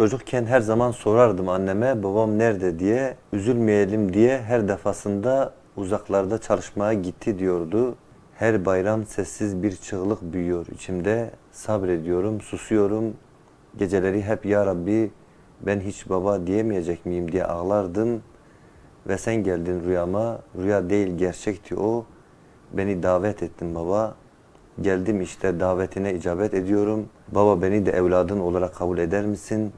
çocukken her zaman sorardım anneme babam nerede diye. Üzülmeyelim diye her defasında uzaklarda çalışmaya gitti diyordu. Her bayram sessiz bir çığlık büyüyor içimde. Sabrediyorum, susuyorum. Geceleri hep ya Rabbi ben hiç baba diyemeyecek miyim diye ağlardım. Ve sen geldin rüyama. Rüya değil gerçekti o. Beni davet ettin baba. Geldim işte davetine icabet ediyorum. Baba beni de evladın olarak kabul eder misin?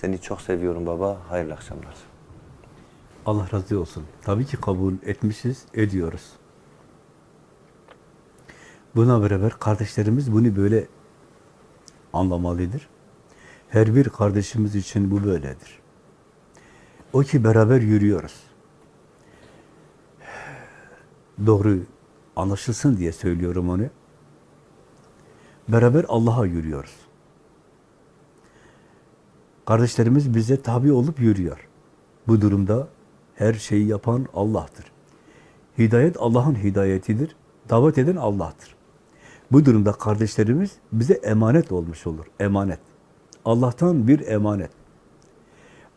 Seni çok seviyorum baba. Hayırlı akşamlar. Allah razı olsun. Tabii ki kabul etmişiz, ediyoruz. Buna beraber kardeşlerimiz bunu böyle anlamalıdır. Her bir kardeşimiz için bu böyledir. O ki beraber yürüyoruz. Doğru anlaşılsın diye söylüyorum onu. Beraber Allah'a yürüyoruz. Kardeşlerimiz bize tabi olup yürüyor. Bu durumda her şeyi yapan Allah'tır. Hidayet Allah'ın hidayetidir. Davet eden Allah'tır. Bu durumda kardeşlerimiz bize emanet olmuş olur. Emanet. Allah'tan bir emanet.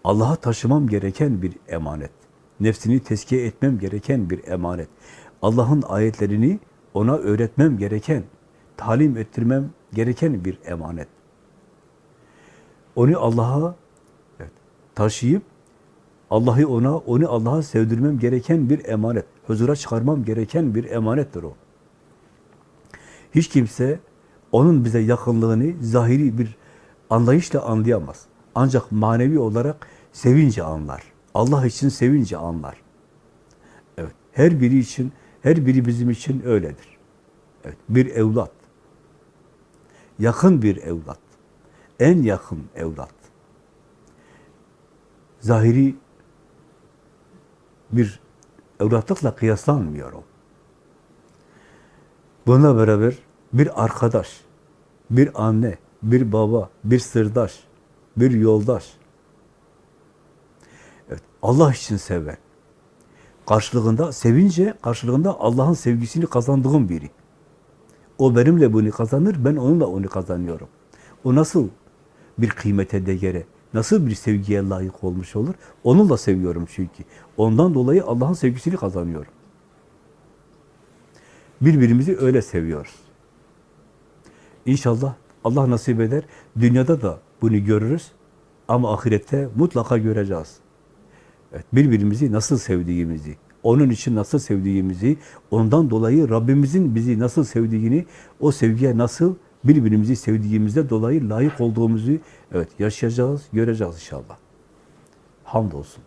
Allah'a taşımam gereken bir emanet. Nefsini teskiye etmem gereken bir emanet. Allah'ın ayetlerini ona öğretmem gereken, talim ettirmem gereken bir emanet. Onu Allah'a evet, taşıyıp Allah'ı ona, onu Allah'a sevdirmem gereken bir emanet. Huzura çıkarmam gereken bir emanettir o. Hiç kimse onun bize yakınlığını zahiri bir anlayışla anlayamaz. Ancak manevi olarak sevince anlar. Allah için sevince anlar. Evet, her biri için, her biri bizim için öyledir. Evet, bir evlat. Yakın bir evlat. En yakın evlat. Zahiri bir evlatlıkla kıyaslanmıyor o. Bununla beraber bir arkadaş, bir anne, bir baba, bir sırdaş, bir yoldaş. Evet, Allah için seven. Karşılığında sevince, karşılığında Allah'ın sevgisini kazandığım biri. O benimle bunu kazanır, ben onunla onu kazanıyorum. O nasıl bir kıymete değere, nasıl bir sevgiye layık olmuş olur? Onunla seviyorum çünkü. Ondan dolayı Allah'ın sevgisini kazanıyorum. Birbirimizi öyle seviyoruz. İnşallah Allah nasip eder. Dünyada da bunu görürüz. Ama ahirette mutlaka göreceğiz. Evet, birbirimizi nasıl sevdiğimizi, onun için nasıl sevdiğimizi, ondan dolayı Rabbimizin bizi nasıl sevdiğini, o sevgiye nasıl birbirimizi sevdiğimizde dolayı layık olduğumuzu evet yaşayacağız, göreceğiz inşallah. Hamdolsun.